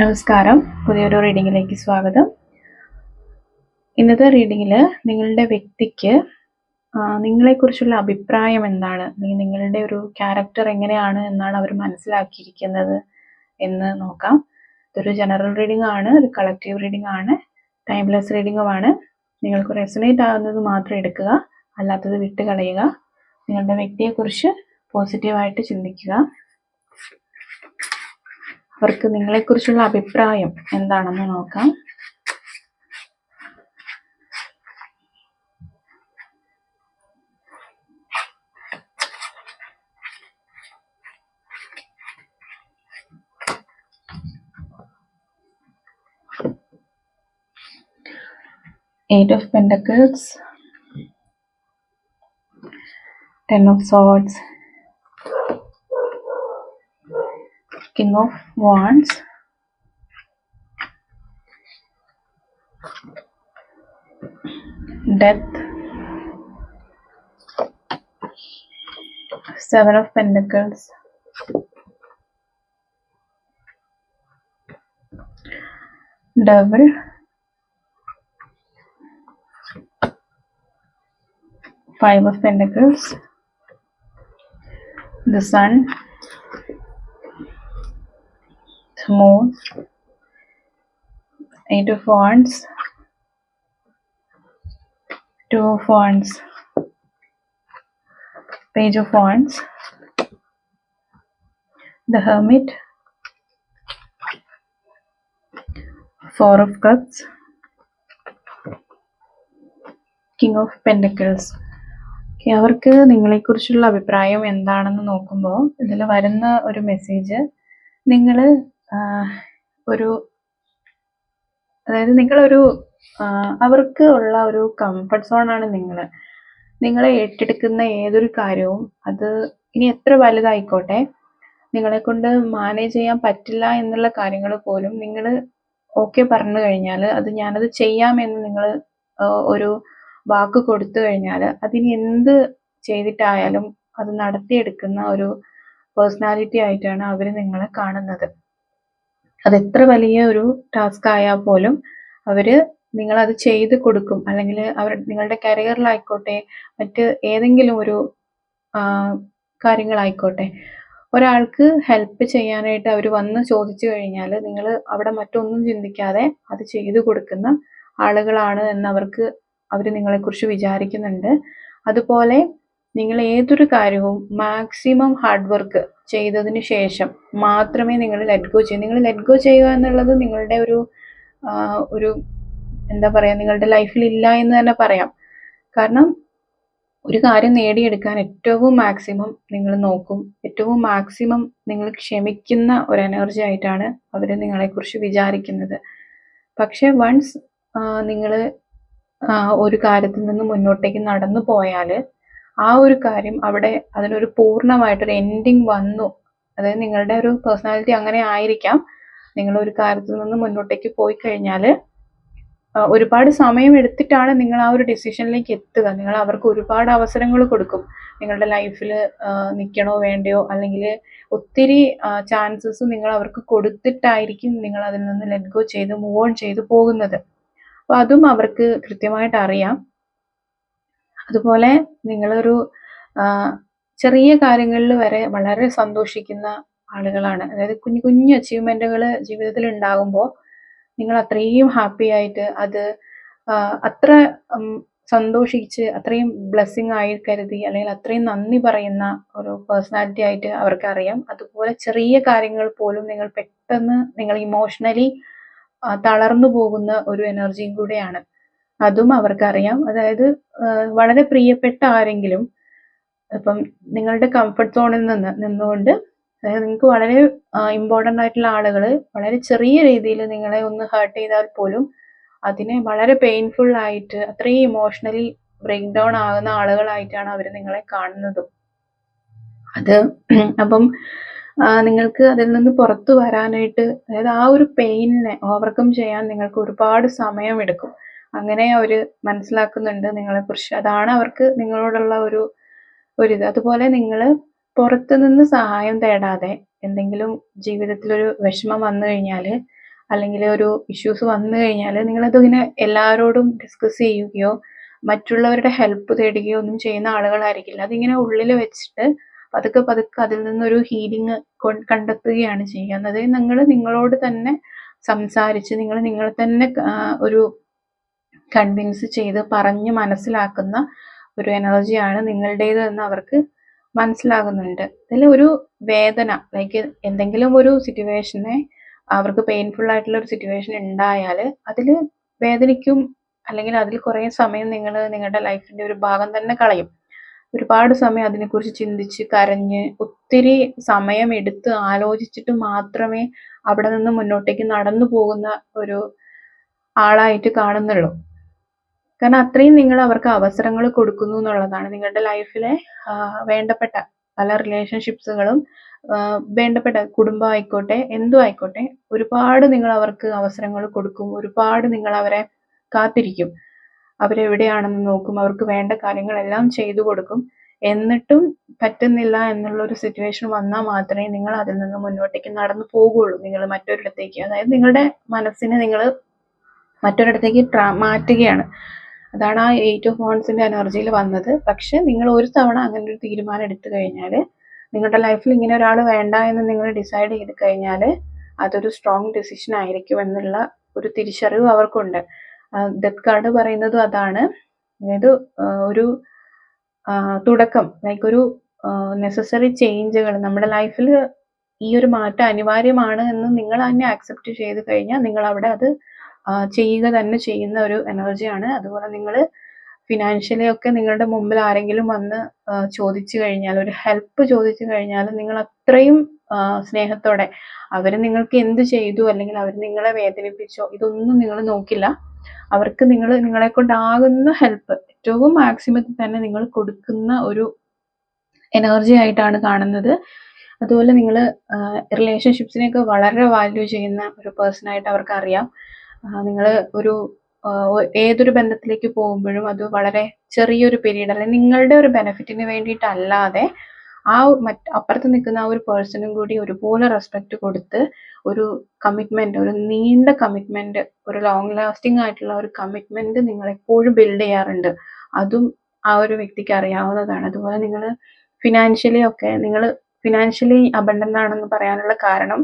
നമസ്കാരം. പുതിയൊരു റീഡിങ്ങിലേക്ക് സ്വാഗതം. ഇന്നത്തെ റീഡിങ്ങിൽ നിങ്ങളുടെ വ്യക്തിക്ക് നിങ്ങളെക്കുറിച്ചുള്ള അഭിപ്രായം എന്താണ്? നിങ്ങളുടെ ഒരു ക്യാരക്ടർ എങ്ങനെയാണ് എന്നാണ് അവർ മനസ്സിലാക്കിയിരിക്കുന്നത് എന്ന് നോക്കാം. ഇതൊരു ജനറൽ റീഡിംഗ് ആണ് ഒരു കളക്റ്റീവ് റീഡിംഗ് ആണ് ടൈംലെസ് റീഡിങ്ങുമാണ്. നിങ്ങൾക്ക് റെസനേറ്റ് ആകുന്നത് മാത്രം എടുക്കുക അല്ലാത്തത് വിട്ടുകളയുക. നിങ്ങളുടെ വ്യക്തിയെക്കുറിച്ച് പോസിറ്റീവായിട്ട് ചിന്തിക്കുക. അവർക്ക് നിങ്ങളെക്കുറിച്ചുള്ള അഭിപ്രായം എന്താണെന്ന് നോക്കാം. Eight of Pentacles, Ten of Swords, of Wands, Death, Seven of Pentacles, Devil, Five of Pentacles, the Sun, the into fonts Two fonts Page of fonts the Hermit, Four of Cups, King of Pentacles. അവർക്ക് നിങ്ങളെക്കുറിച്ചുള്ള അഭിപ്രായം എന്താണെന്ന് നോക്കുമ്പോൾ ഇതിൽ വരുന്ന ഒരു message നിങ്ങൾ ഒരു അതായത് നിങ്ങളൊരു അവർക്ക് ഉള്ള ഒരു കംഫർട്ട് സോണാണ് നിങ്ങൾ നിങ്ങളെ. ഏറ്റെടുക്കുന്ന ഏതൊരു കാര്യവും അത് ഇനി എത്ര വലുതായിക്കോട്ടെ നിങ്ങളെ കൊണ്ട് മാനേജ് ചെയ്യാൻ പറ്റില്ല എന്നുള്ള കാര്യങ്ങൾ പോലും നിങ്ങൾ ഓക്കെ പറഞ്ഞു കഴിഞ്ഞാൽ അത് ഞാനത് ചെയ്യാമെന്ന് നിങ്ങൾ ഒരു വാക്ക് കൊടുത്തു കഴിഞ്ഞാൽ അതിന് എന്ത് ചെയ്തിട്ടായാലും അത് നടത്തിയെടുക്കുന്ന ഒരു പേഴ്സണാലിറ്റി ആയിട്ടാണ് അവർ നിങ്ങളെ കാണുന്നത്. അത് എത്ര വലിയ ഒരു ടാസ്ക് ആയാൽ പോലും അവർ നിങ്ങളത് ചെയ്ത് കൊടുക്കും. അല്ലെങ്കിൽ അവർ നിങ്ങളുടെ കരിയറിലായിക്കോട്ടെ മറ്റ് ഏതെങ്കിലും ഒരു കാര്യങ്ങളായിക്കോട്ടെ ഒരാൾക്ക് ഹെൽപ്പ് ചെയ്യാനായിട്ട് അവർ വന്ന് ചോദിച്ചു കഴിഞ്ഞാൽ നിങ്ങൾ അവിടെ മറ്റൊന്നും ചിന്തിക്കാതെ അത് ചെയ്തു കൊടുക്കുന്ന ആളുകളാണ് എന്ന് അവർക്ക് അവർ നിങ്ങളെക്കുറിച്ച് വിചാരിക്കുന്നുണ്ട്. അതുപോലെ നിങ്ങൾ ഏതൊരു കാര്യവും മാക്സിമം ഹാർഡ് വർക്ക് ചെയ്തതിന് ശേഷം മാത്രമേ നിങ്ങൾ ലെറ്റ് ഗോ ചെയ്യൂ. നിങ്ങൾ ലെറ്റ് ഗോ ചെയ്യുക എന്നുള്ളത് നിങ്ങളുടെ ഒരു ഒരു എന്താ പറയുക നിങ്ങളുടെ ലൈഫിൽ ഇല്ല എന്ന് തന്നെ പറയാം. കാരണം ഒരു കാര്യം നേടിയെടുക്കാൻ ഏറ്റവും മാക്സിമം നിങ്ങൾ നോക്കും. ഏറ്റവും മാക്സിമം നിങ്ങൾ ക്ഷമിക്കുന്ന ഒരു എനർജി ആയിട്ടാണ് അവർ നിങ്ങളെക്കുറിച്ച് വിചാരിക്കുന്നത്. പക്ഷേ വൺസ് നിങ്ങൾ ഒരു കാര്യത്തിൽ നിന്ന് മുന്നോട്ടേക്ക് നടന്നു പോയാൽ ആ ഒരു കാര്യം അവിടെ അതിനൊരു പൂർണമായിട്ടൊരു എൻഡിങ് വന്നു. അതായത് നിങ്ങളുടെ ഒരു പേഴ്സണാലിറ്റി അങ്ങനെ ആയിരിക്കാം. നിങ്ങൾ ഒരു കാര്യത്തിൽ നിന്ന് മുന്നോട്ടേക്ക് പോയി കഴിഞ്ഞാൽ ഒരുപാട് സമയം എടുത്തിട്ടാണ് നിങ്ങൾ ആ ഒരു ഡിസിഷനിലേക്ക് എത്തുക. നിങ്ങൾ അവർക്ക് ഒരുപാട് അവസരങ്ങൾ കൊടുക്കും. നിങ്ങളുടെ ലൈഫിൽ നിൽക്കണോ വേണ്ടയോ? അല്ലെങ്കിൽ ഒത്തിരി ചാൻസസ് നിങ്ങൾ അവർക്ക് കൊടുത്തിട്ടായിരിക്കും നിങ്ങൾ അതിൽ നിന്ന് ലെറ്റ് ഗോ ചെയ്ത് മൂവ് ഓൺ ചെയ്ത് പോകുന്നത്. അപ്പോൾ അതും അവർക്ക് കൃത്യമായിട്ട് അറിയാം. അതുപോലെ നിങ്ങളൊരു ചെറിയ കാര്യങ്ങളിൽ വരെ വളരെ സന്തോഷിക്കുന്ന ആളുകളാണ്. അതായത് കുഞ്ഞു കുഞ്ഞു അച്ചീവ്മെന്റുകൾ ജീവിതത്തിൽ ഉണ്ടാകുമ്പോൾ നിങ്ങൾ അത്രയും ഹാപ്പി ആയിട്ട് അത് അത്ര സന്തോഷിച്ച് അത്രയും ബ്ലെസ്സിങ് ആയി കരുതി അല്ലെങ്കിൽ അത്രയും നന്ദി പറയുന്ന ഒരു പേഴ്സണാലിറ്റി ആയിട്ട് അവർക്കറിയാം. അതുപോലെ ചെറിയ കാര്യങ്ങൾ പോലും നിങ്ങൾ പെട്ടെന്ന് നിങ്ങൾ ഇമോഷണലി തളർന്നു പോകുന്ന ഒരു എനർജിയും കൂടെയാണ്. അതും അവർക്കറിയാം. അതായത് വളരെ പ്രിയപ്പെട്ട ആരെങ്കിലും ഇപ്പം നിങ്ങളുടെ കംഫർട്ട് സോണിൽ നിന്ന് നിന്നുകൊണ്ട് അതായത് നിങ്ങൾക്ക് വളരെ ഇമ്പോർട്ടന്റ് ആയിട്ടുള്ള ആളുകൾ വളരെ ചെറിയ രീതിയിൽ നിങ്ങളെ ഒന്ന് ഹേർട്ട് ചെയ്താൽ പോലും അതിനെ വളരെ പെയിൻഫുൾ ആയിട്ട് അത്രയും ഇമോഷണലി ബ്രേക്ക് ഡൗൺ ആകുന്ന ആളുകളായിട്ടാണ് അവർ നിങ്ങളെ കാണുന്നതും. അത് അപ്പം നിങ്ങൾക്ക് അതിൽ നിന്ന് പുറത്തു വരാനായിട്ട് അതായത് ആ ഒരു പെയിനിനെ ഓവർകം ചെയ്യാൻ നിങ്ങൾക്ക് ഒരുപാട് സമയമെടുക്കും. അങ്ങനെ അവർ മനസ്സിലാക്കുന്നുണ്ട് നിങ്ങളെക്കുറിച്ച്. അതാണ് അവർക്ക് നിങ്ങളോടുള്ള ഒരു ഒരിത് അതുപോലെ നിങ്ങൾ പുറത്തു നിന്ന് സഹായം തേടാതെ എന്തെങ്കിലും ജീവിതത്തിലൊരു വിഷമം വന്നു കഴിഞ്ഞാൽ അല്ലെങ്കിൽ ഒരു ഇഷ്യൂസ് വന്നു കഴിഞ്ഞാൽ നിങ്ങളതിങ്ങനെ എല്ലാവരോടും ഡിസ്കസ് ചെയ്യുകയോ മറ്റുള്ളവരുടെ ഹെൽപ്പ് തേടുകയോ ഒന്നും ചെയ്യുന്ന ആളുകളായിരിക്കില്ല. അതിങ്ങനെ ഉള്ളിൽ വെച്ചിട്ട് പതുക്കെ പതുക്കെ അതിൽ നിന്നൊരു ഹീലിംഗ് കണ്ടെത്തുകയാണ് ചെയ്യുന്നത് നിങ്ങൾ നിങ്ങളോട് തന്നെ സംസാരിച്ച് നിങ്ങൾ നിങ്ങളെ തന്നെ ഒരു കൺവിൻസ് ചെയ്ത് പറഞ്ഞ് മനസ്സിലാക്കുന്ന ഒരു എനർജിയാണ് നിങ്ങളുടേത് എന്ന് അവർക്ക് മനസ്സിലാകുന്നുണ്ട്. അതിൽ ഒരു വേദന ലൈക്ക് എന്തെങ്കിലും ഒരു സിറ്റുവേഷനെ അവർക്ക് പെയിൻഫുൾ ആയിട്ടുള്ള ഒരു സിറ്റുവേഷൻ ഉണ്ടായാൽ അതിൽ വേദനിക്കും അല്ലെങ്കിൽ അതിൽ കുറേ സമയം നിങ്ങൾ നിങ്ങളുടെ ലൈഫിന്റെ ഒരു ഭാഗം തന്നെ കളയും. ഒരുപാട് സമയം അതിനെക്കുറിച്ച് ചിന്തിച്ച് കരഞ്ഞ് ഒത്തിരി സമയം എടുത്ത് ആലോചിച്ചിട്ട് മാത്രമേ അവിടെ നിന്ന് മുന്നോട്ടേക്ക് നടന്നു പോകുന്ന ഒരു ആളായിട്ട് കാണുന്നുള്ളൂ. കാരണം അത്രയും നിങ്ങൾ അവർക്ക് അവസരങ്ങൾ കൊടുക്കുന്നു എന്നുള്ളതാണ് നിങ്ങളുടെ ലൈഫിലെ വേണ്ടപ്പെട്ട പല റിലേഷൻഷിപ്സുകളും വേണ്ടപ്പെട്ട കുടുംബം ആയിക്കോട്ടെ എന്തും ആയിക്കോട്ടെ ഒരുപാട് നിങ്ങൾ അവർക്ക് അവസരങ്ങൾ കൊടുക്കും ഒരുപാട് നിങ്ങൾ അവരെ കാത്തിരിക്കും. അവരെവിടെയാണെന്ന് നോക്കും അവർക്ക് വേണ്ട കാര്യങ്ങളെല്ലാം ചെയ്തു കൊടുക്കും. എന്നിട്ടും പറ്റുന്നില്ല എന്നുള്ള ഒരു സിറ്റുവേഷൻ വന്നാൽ മാത്രമേ നിങ്ങൾ അതിൽ നിന്ന് മുന്നോട്ടേക്ക് നടന്നു പോകുള്ളൂ. നിങ്ങൾ മറ്റൊരിടത്തേക്ക് അതായത് നിങ്ങളുടെ മനസ്സിനെ നിങ്ങൾ മറ്റൊരിടത്തേക്ക് മാറ്റുകയാണ്. അതാണ് ആ എയ്റ്റ് ഓഫ് വോൺസിന്റെ എനർജിയിൽ വന്നത്. പക്ഷെ നിങ്ങൾ ഒരു തവണ അങ്ങനെ ഒരു തീരുമാനം എടുത്തു കഴിഞ്ഞാൽ നിങ്ങളുടെ ലൈഫിൽ ഇങ്ങനെ ഒരാൾ വേണ്ട എന്ന് നിങ്ങൾ ഡിസൈഡ് ചെയ്ത് കഴിഞ്ഞാൽ അതൊരു സ്ട്രോങ് ഡിസിഷൻ ആയിരിക്കും എന്നുള്ള ഒരു തിരിച്ചറിവ് അവർക്കുണ്ട്. ഡെത്ത് കാർഡ് പറയുന്നതും അതാണ്. അതായത് ഒരു തുടക്കം ലൈക്ക് ഒരു നെസസറി ചേഞ്ചുകൾ നമ്മുടെ ലൈഫിൽ ഈ ഒരു മാറ്റം അനിവാര്യമാണ് എന്ന് നിങ്ങൾ തന്നെ ആക്സെപ്റ്റ് ചെയ്ത് കഴിഞ്ഞാൽ നിങ്ങൾ അവിടെ അത് ചെയ്യുക തന്നെ ചെയ്യുന്ന ഒരു എനർജിയാണ് അതുപോലെ നിങ്ങൾ ഫിനാൻഷ്യലി ഒക്കെ നിങ്ങളുടെ മുമ്പിൽ ആരെങ്കിലും വന്ന് ചോദിച്ചു കഴിഞ്ഞാൽ ഒരു ഹെൽപ്പ് ചോദിച്ചു കഴിഞ്ഞാൽ നിങ്ങൾ അത്രയും സ്നേഹത്തോടെ അവർ നിങ്ങൾക്ക് എന്ത് ചെയ്തു അല്ലെങ്കിൽ അവർ നിങ്ങളെ വേദനിപ്പിച്ചോ ഇതൊന്നും നിങ്ങൾ നോക്കില്ല. അവർക്ക് നിങ്ങൾ നിങ്ങളെ കൊണ്ടാകുന്ന ഹെൽപ്പ് ഏറ്റവും മാക്സിമത്തിൽ തന്നെ നിങ്ങൾ കൊടുക്കുന്ന ഒരു എനർജി ആയിട്ടാണ് കാണുന്നത്. അതുപോലെ നിങ്ങൾ റിലേഷൻഷിപ്സിനെയൊക്കെ വളരെ വാല്യൂ ചെയ്യുന്ന ഒരു പേഴ്സൺ ആയിട്ട് അവർക്ക് അറിയാം. നിങ്ങൾ ഒരു ഏതൊരു ബന്ധത്തിലേക്ക് പോകുമ്പോഴും അത് വളരെ ചെറിയൊരു പീരീഡ് അല്ലെങ്കിൽ നിങ്ങളുടെ ഒരു ബെനിഫിറ്റിന് വേണ്ടിയിട്ടല്ലാതെ ആ മറ്റ് അപ്പുറത്ത് നിൽക്കുന്ന ആ ഒരു പേഴ്സണും കൂടി ഒരുപോലെ റെസ്പെക്റ്റ് കൊടുത്ത് ഒരു കമ്മിറ്റ്മെന്റ് ഒരു നീണ്ട കമ്മിറ്റ്മെന്റ് ഒരു ലോങ് ലാസ്റ്റിംഗ് ആയിട്ടുള്ള ഒരു കമ്മിറ്റ്മെന്റ് നിങ്ങൾ എപ്പോഴും ബിൽഡ് ചെയ്യാറുണ്ട്. അതും ആ ഒരു വ്യക്തിക്ക് അറിയാവുന്നതാണ്. അതുപോലെ നിങ്ങൾ ഫിനാൻഷ്യലി ഒക്കെ നിങ്ങൾ ഫിനാൻഷ്യലി അബണ്ടന്റ് ആണെന്ന് പറയാനുള്ള കാരണം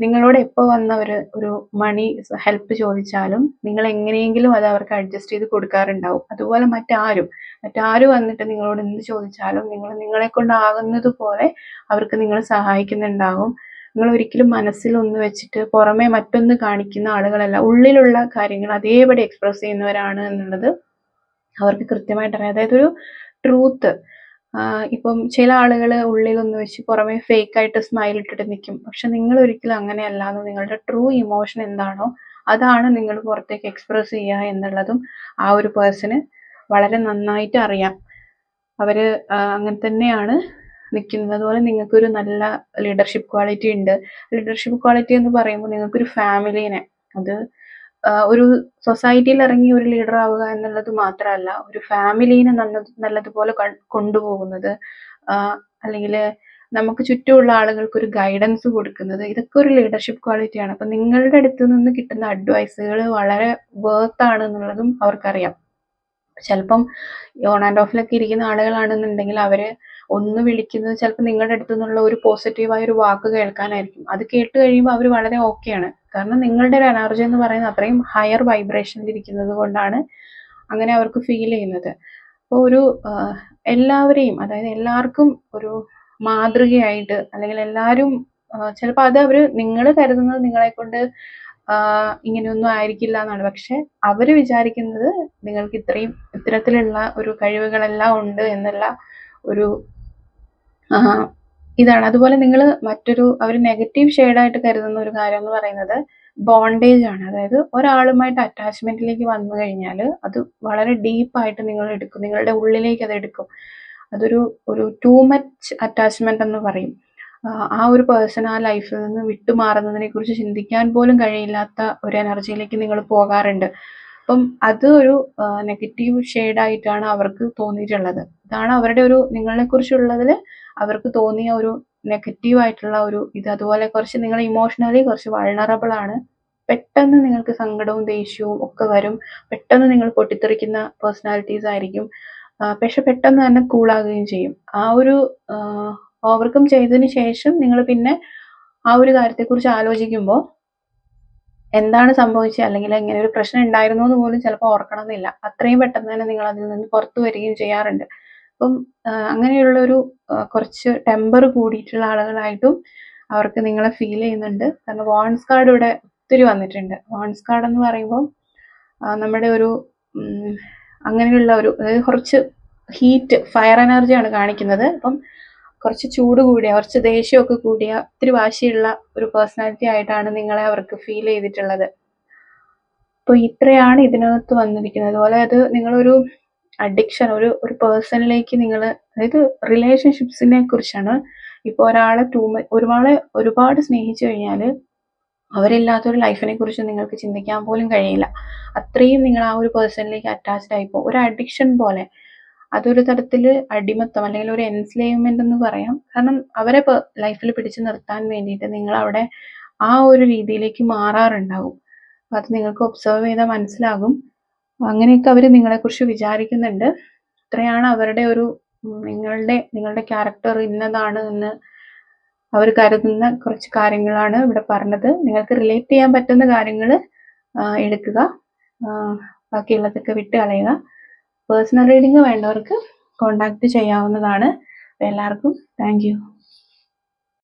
നിങ്ങളോട് എപ്പോൾ വന്ന ഒരു ഒരു മണി ഹെൽപ്പ് ചോദിച്ചാലും നിങ്ങൾ എങ്ങനെയെങ്കിലും അത് അവർക്ക് അഡ്ജസ്റ്റ് ചെയ്ത് കൊടുക്കാറുണ്ടാവും. അതുപോലെ മറ്റാരും മറ്റാരും വന്നിട്ട് നിങ്ങളോട് എന്ത് ചോദിച്ചാലും നിങ്ങൾ നിങ്ങളെ കൊണ്ടാകുന്നത് പോലെ അവർക്ക് നിങ്ങൾ സഹായിക്കുന്നുണ്ടാകും നിങ്ങൾ ഒരിക്കലും മനസ്സിൽ ഒന്ന് വെച്ചിട്ട് പുറമെ മറ്റൊന്ന് കാണിക്കുന്ന ആളുകളല്ല ഉള്ളിലുള്ള കാര്യങ്ങൾ അതേപടി എക്സ്പ്രസ് ചെയ്യുന്നവരാണ് എന്നുള്ളത് അവർക്ക് കൃത്യമായിട്ട് അറിയാം. അതായത് ഒരു ട്രൂത്ത് ഇപ്പം ചില ആളുകൾ ഉള്ളിലൊന്ന് വെച്ച് പുറമെ ഫേക്ക് ആയിട്ട് സ്മൈൽ ഇട്ടിട്ട് നിൽക്കും പക്ഷെ നിങ്ങൾ ഒരിക്കലും അങ്ങനെയല്ല എന്ന് നിങ്ങളുടെ ട്രൂ ഇമോഷൻ എന്താണോ അതാണ് നിങ്ങൾ പുറത്തേക്ക് എക്സ്പ്രസ് ചെയ്യുക എന്നുള്ളതും ആ ഒരു പേഴ്സണ് വളരെ നന്നായിട്ട് അറിയാം. അവർ അങ്ങനെ തന്നെയാണ് നിൽക്കുന്നത് അതുപോലെ നിങ്ങൾക്കൊരു നല്ല ലീഡർഷിപ്പ് ക്വാളിറ്റി ഉണ്ട്. ലീഡർഷിപ്പ് ക്വാളിറ്റി എന്ന് പറയുമ്പോൾ നിങ്ങൾക്കൊരു ഫാമിലീനെ അത് ഒരു സൊസൈറ്റിയിൽ ഇറങ്ങി ഒരു ലീഡർ ആവുക എന്നുള്ളത് മാത്രമല്ല ഒരു ഫാമിലീനെ നല്ല നല്ലതുപോലെ കൊണ്ടുപോകുന്നത് അല്ലെങ്കിൽ നമുക്ക് ചുറ്റുമുള്ള ആളുകൾക്ക് ഒരു ഗൈഡൻസ് കൊടുക്കുന്നത് ഇതൊക്കെ ഒരു ലീഡർഷിപ്പ് ക്വാളിറ്റിയാണ് അപ്പം നിങ്ങളുടെ അടുത്ത് നിന്ന് കിട്ടുന്ന അഡ്വൈസുകൾ വളരെ വേർത്താണ് എന്നുള്ളതും അവർക്കറിയാം. ചിലപ്പം ഓൺ ആൻഡ് ഓഫിലൊക്കെ ഇരിക്കുന്ന ആളുകളാണെന്നുണ്ടെങ്കിൽ അവർ ഒന്ന് വിളിക്കുന്നത് ചിലപ്പോൾ നിങ്ങളുടെ അടുത്തു നിന്നുള്ള ഒരു പോസിറ്റീവായ ഒരു വാക്ക് കേൾക്കാനായിരിക്കും. അത് കേട്ട് കഴിയുമ്പോൾ അവർ വളരെ ഓക്കെയാണ് കാരണം നിങ്ങളുടെ ഒരു എനർജി എന്ന് പറയുന്നത് അത്രയും ഹയർ വൈബ്രേഷനിൽ ഇരിക്കുന്നത് കൊണ്ടാണ് അങ്ങനെ അവർക്ക് ഫീൽ ചെയ്യുന്നത്. അപ്പോൾ ഒരു എല്ലാവരെയും അതായത് എല്ലാവർക്കും ഒരു മാതൃകയായിട്ട് അല്ലെങ്കിൽ എല്ലാവരും ചിലപ്പോൾ അത് അവർ നിങ്ങൾ കരുതുന്നത് നിങ്ങളെ കൊണ്ട് ഇങ്ങനെയൊന്നും ആയിരിക്കില്ല എന്നാണ്. പക്ഷെ അവർ വിചാരിക്കുന്നത് നിങ്ങൾക്ക് ഇത്രയും ഇത്തരത്തിലുള്ള ഒരു കഴിവുകളെല്ലാം ഉണ്ട് എന്നുള്ള ഒരു ഇതാണ്. അതുപോലെ നിങ്ങൾ മറ്റൊരു അവർ നെഗറ്റീവ് ഷെയ്ഡായിട്ട് കരുതുന്ന ഒരു കാര്യം എന്ന് പറയുന്നത് ബോണ്ടേജ് ആണ്. അതായത് ഒരാളുമായിട്ട് അറ്റാച്ച്മെന്റിലേക്ക് വന്നു കഴിഞ്ഞാൽ അത് വളരെ ഡീപ്പായിട്ട് നിങ്ങൾ എടുക്കും. നിങ്ങളുടെ ഉള്ളിലേക്ക് അത് എടുക്കും. അതൊരു ഒരു ടു മച്ച് അറ്റാച്ച്മെന്റ് എന്ന് പറയും. ആ ഒരു പേഴ്സൺ ആ ലൈഫിൽ നിന്ന് വിട്ടുമാറുന്നതിനെ കുറിച്ച് ചിന്തിക്കാൻ പോലും കഴിയില്ലാത്ത ഒരു എനർജിയിലേക്ക് നിങ്ങൾ പോകാറുണ്ട്. അപ്പം അത് ഒരു നെഗറ്റീവ് ഷെയ്ഡായിട്ടാണ് അവർക്ക് തോന്നിയിട്ടുള്ളത്. ഇതാണ് അവരുടെ ഒരു നിങ്ങളെ കുറിച്ചുള്ളതിൽ അവർക്ക് തോന്നിയ ഒരു നെഗറ്റീവ് ആയിട്ടുള്ള ഒരു ഇത്. അതുപോലെ കുറച്ച് നിങ്ങൾ ഇമോഷണലി കുറച്ച് വൾണറബിൾ ആണ്. പെട്ടെന്ന് നിങ്ങൾക്ക് സങ്കടവും ദേഷ്യവും ഒക്കെ വരും. പെട്ടെന്ന് നിങ്ങൾ പൊട്ടിത്തെറിക്കുന്ന പേഴ്സണാലിറ്റീസ് ആയിരിക്കും. പക്ഷെ പെട്ടെന്ന് തന്നെ കൂളാകുകയും ചെയ്യും. ആ ഒരു ഓവർകം ചെയ്തതിന് ശേഷം നിങ്ങൾ പിന്നെ ആ ഒരു കാര്യത്തെക്കുറിച്ച് ആലോചിക്കുമ്പോൾ എന്താണ് സംഭവിച്ചത്? അല്ലെങ്കിൽ ഇങ്ങനെ ഒരു പ്രശ്നം ഉണ്ടായിരുന്നു എന്ന് പോലും ചിലപ്പോൾ ഓർക്കണമെന്നില്ല. അത്രയും പെട്ടെന്ന് തന്നെ നിങ്ങൾ അതിൽ നിന്ന് പുറത്തു വരികയും ചെയ്യാറുണ്ട്. അപ്പം അങ്ങനെയുള്ള ഒരു കുറച്ച് ടെമ്പർ കൂടിയിട്ടുള്ള ആളുകളായിട്ടും അവർക്ക് നിങ്ങളെ ഫീൽ ചെയ്യുന്നുണ്ട്. കാരണം വോൺസ് കാർഡ് ഇവിടെ ഒത്തിരി വന്നിട്ടുണ്ട്. വോൺസ് കാർഡ് എന്ന് പറയുമ്പോൾ നമ്മുടെ ഒരു അങ്ങനെയുള്ള ഒരു അതായത് കുറച്ച് ഹീറ്റ് ഫയർ എനർജിയാണ് കാണിക്കുന്നത്. അപ്പം കുറച്ച് ചൂട് കൂടിയ കുറച്ച് ദേഷ്യമൊക്കെ കൂടിയ ഒത്തിരി വാശിയുള്ള ഒരു പേഴ്സണാലിറ്റി ആയിട്ടാണ് നിങ്ങളെ അവർക്ക് ഫീൽ ചെയ്തിട്ടുള്ളത്. അപ്പോൾ ഇത്രയാണ് ഇതിനകത്ത് വന്നിരിക്കുന്നത്. അതുപോലെ അത് നിങ്ങളൊരു അഡിക്ഷൻ ഒരു ഒരു പേഴ്സണിലേക്ക് നിങ്ങൾ അതായത് റിലേഷൻഷിപ്സിനെ കുറിച്ചാണ്. ഇപ്പോൾ ഒരാളെ ടൂ ഒരുപാട് ഒരുപാട് സ്നേഹിച്ചു കഴിഞ്ഞാൽ അവരില്ലാത്തൊരു ലൈഫിനെ കുറിച്ച് നിങ്ങൾക്ക് ചിന്തിക്കാൻ പോലും കഴിയില്ല. അത്രയും നിങ്ങൾ ആ ഒരു പേഴ്സണിലേക്ക് അറ്റാച്ച്ഡ് ആയിപ്പോൾ ഒരു അഡിക്ഷൻ പോലെ. അതൊരു തരത്തിൽ അടിമത്തം അല്ലെങ്കിൽ ഒരു എൻസ്ലേവ്മെന്റ് എന്ന് പറയാം. കാരണം അവരെ ലൈഫിൽ പിടിച്ചു നിർത്താൻ വേണ്ടിയിട്ട് നിങ്ങൾ അവിടെ ആ ഒരു രീതിയിലേക്ക് മാറാറുണ്ടാകും. അത് നിങ്ങൾക്ക് ഒബ്സർവ് ചെയ്താൽ മനസ്സിലാകും. അങ്ങനെയൊക്കെ അവർ നിങ്ങളെക്കുറിച്ച് വിചാരിക്കുന്നുണ്ട്. ഇത്രയാണ് അവരുടെ ഒരു നിങ്ങളുടെ നിങ്ങളുടെ ക്യാരക്ടർ ഇന്നതാണ് എന്ന് അവർ കരുതുന്ന കുറച്ച് കാര്യങ്ങളാണ് ഇവിടെ പറഞ്ഞത്. നിങ്ങൾക്ക് റിലേറ്റ് ചെയ്യാൻ പറ്റുന്ന കാര്യങ്ങൾ എടുക്കുക. ബാക്കിയുള്ളതൊക്കെ വിട്ട് കളയുക. പേഴ്സണൽ റീഡിംഗ് വേണ്ടവർക്ക് കോണ്ടാക്ട് ചെയ്യാവുന്നതാണ്. എല്ലാവർക്കും താങ്ക്